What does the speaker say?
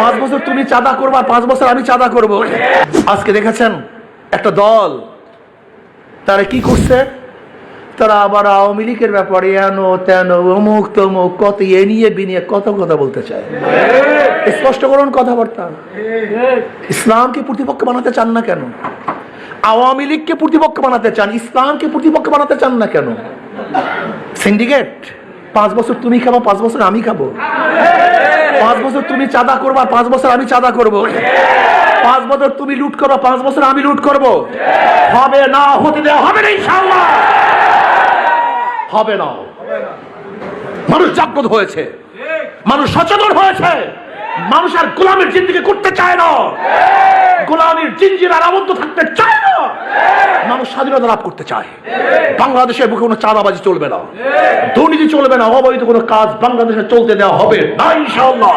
পাঁচ বছর তুমি চাঁদা করবা পাঁচ বছর আমি চাঁদা করব। আজকে দেখেছেন একটা দল তারা কি করছে? তারা আবার আওয়ামী লীগের ব্যাপারে এন তেন অমুক তমুক কত এ নিয়ে বিনিয়ে কত কথা বলতে চায়। স্পষ্ট করুন কথাবার্তা। ইসলামকে প্রতিপক্ষ বানাতে চান না কেন? আওয়ামী লীগকে প্রতিপক্ষ বানাতে চান? ইসলামকে প্রতিপক্ষ বানাতে চান না কেন? সিন্ডিকেট পাঁচ বছর তুমি খাব পাঁচ বছর আমি খাব। পাঁচ বছর তুমি চাঁদা করবা, পাঁচ বছর আমি চাঁদা করব। পাঁচ বছর তুমি লুট করবা, পাঁচ বছর আমি লুট করব। হবে না, হতে দেওয়া হবে না, ইনশাআল্লাহ। হবে না। মানুষ জাগ্রত হয়েছে। মানুষ সচেতন হয়েছে। মানুষ আর গোলামের জিন্দিকে করতে চায় না। গোলামের জিঞ্জির আর আবদ্ধ থাকতে চায় না। মানুষ স্বাধীনতা লাভ করতে চায়। বাংলাদেশের বুকে কোনো চাঁদাবাজি চলবে না। দুর্নীতি চলবে না। অবৈধ কোনো কাজ বাংলাদেশে চলতে দেওয়া হবে না, ইনশাআল্লাহ।